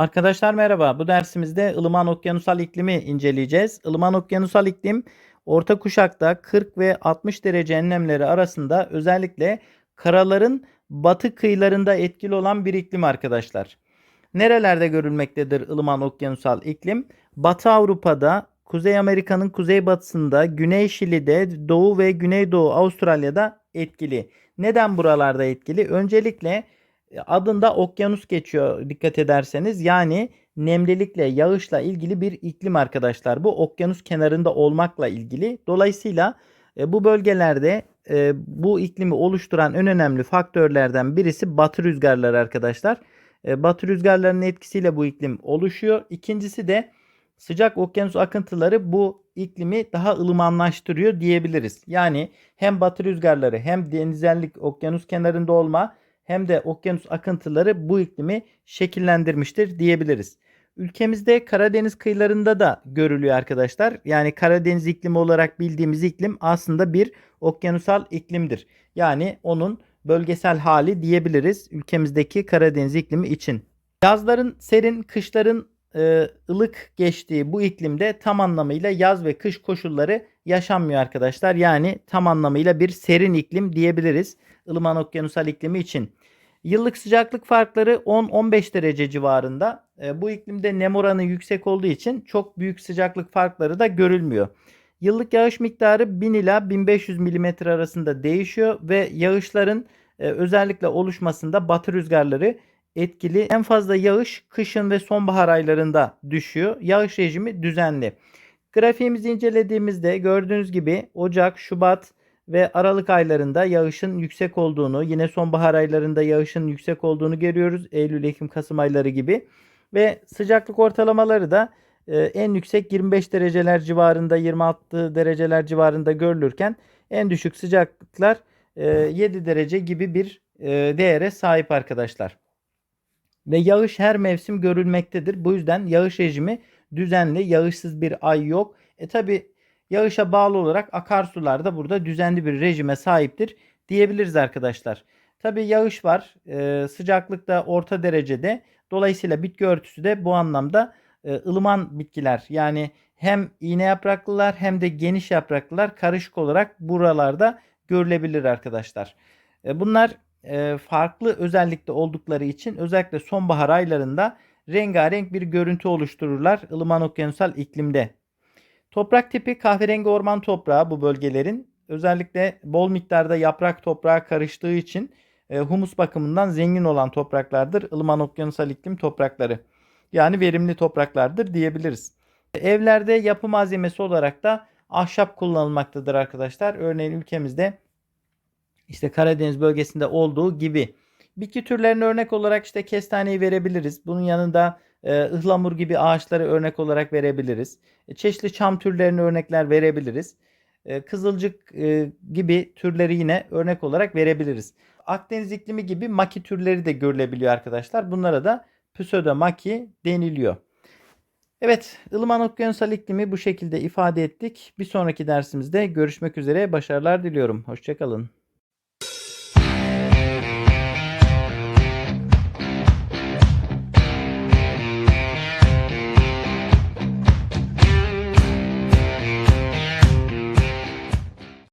Arkadaşlar merhaba. Bu dersimizde ılıman okyanusal iklimi inceleyeceğiz. Ilıman okyanusal iklim orta kuşakta 40 ve 60 derece enlemleri arasında özellikle karaların batı kıyılarında etkili olan bir iklim arkadaşlar. Nerelerde görülmektedir ılıman okyanusal iklim? Batı Avrupa'da, Kuzey Amerika'nın kuzeybatısında, Güney Şili'de, Doğu ve Güneydoğu Avustralya'da etkili. Neden buralarda etkili? Öncelikle adında okyanus geçiyor dikkat ederseniz. Yani nemlilikle, yağışla ilgili bir iklim arkadaşlar. Bu okyanus kenarında olmakla ilgili. Dolayısıyla e, bu bölgelerde e, bu iklimi oluşturan en önemli faktörlerden birisi batı rüzgarları arkadaşlar. E, batı rüzgarlarının etkisiyle bu iklim oluşuyor. İkincisi de sıcak okyanus akıntıları bu iklimi daha ılımanlaştırıyor diyebiliriz. Yani hem batı rüzgarları hem denizellik okyanus kenarında olma hem de okyanus akıntıları bu iklimi şekillendirmiştir diyebiliriz. Ülkemizde Karadeniz kıyılarında da görülüyor arkadaşlar. Yani Karadeniz iklimi olarak bildiğimiz iklim aslında bir okyanusal iklimdir. Yani onun bölgesel hali diyebiliriz ülkemizdeki Karadeniz iklimi için. Yazların serin, kışların e, ılık geçtiği bu iklimde tam anlamıyla yaz ve kış koşulları yaşanmıyor arkadaşlar. Yani tam anlamıyla bir serin iklim diyebiliriz ılıman okyanusal iklimi için. Yıllık sıcaklık farkları 10-15 derece civarında. E, bu iklimde nem oranı yüksek olduğu için çok büyük sıcaklık farkları da görülmüyor. Yıllık yağış miktarı 1000 ila 1500 mm arasında değişiyor ve yağışların e, özellikle oluşmasında batı rüzgarları etkili. En fazla yağış kışın ve sonbahar aylarında düşüyor. Yağış rejimi düzenli. Grafiğimizi incelediğimizde gördüğünüz gibi Ocak, Şubat ve Aralık aylarında yağışın yüksek olduğunu, yine sonbahar aylarında yağışın yüksek olduğunu görüyoruz. Eylül, Ekim, Kasım ayları gibi. Ve sıcaklık ortalamaları da e, en yüksek 25 dereceler civarında, 26 dereceler civarında görülürken en düşük sıcaklıklar e, 7 derece gibi bir e, değere sahip arkadaşlar. Ve yağış her mevsim görülmektedir. Bu yüzden yağış rejimi düzenli, yağışsız bir ay yok. E tabi yağışa bağlı olarak akarsular da burada düzenli bir rejime sahiptir diyebiliriz arkadaşlar. Tabi yağış var. E, sıcaklık da orta derecede. Dolayısıyla bitki örtüsü de bu anlamda e, ılıman bitkiler. Yani hem iğne yapraklılar hem de geniş yapraklılar karışık olarak buralarda görülebilir arkadaşlar. E, bunlar e, farklı özellikte oldukları için özellikle sonbahar aylarında rengarenk bir görüntü oluştururlar ılıman okyanusal iklimde. Toprak tipi kahverengi orman toprağı bu bölgelerin. Özellikle bol miktarda yaprak toprağı karıştığı için e, humus bakımından zengin olan topraklardır ılıman okyanusal iklim toprakları. Yani verimli topraklardır diyebiliriz. Evlerde yapı malzemesi olarak da ahşap kullanılmaktadır arkadaşlar. Örneğin ülkemizde işte Karadeniz bölgesinde olduğu gibi. Bitki türlerine örnek olarak işte kestaneyi verebiliriz. Bunun yanında e, ıhlamur gibi ağaçları örnek olarak verebiliriz. E, çeşitli çam türlerine örnekler verebiliriz. E, kızılcık e, gibi türleri yine örnek olarak verebiliriz. Akdeniz iklimi gibi maki türleri de görülebiliyor arkadaşlar. Bunlara da pseudomaki deniliyor. Evet, ılıman okyanusal iklimi bu şekilde ifade ettik. Bir sonraki dersimizde görüşmek üzere. Başarılar diliyorum. Hoşçakalın.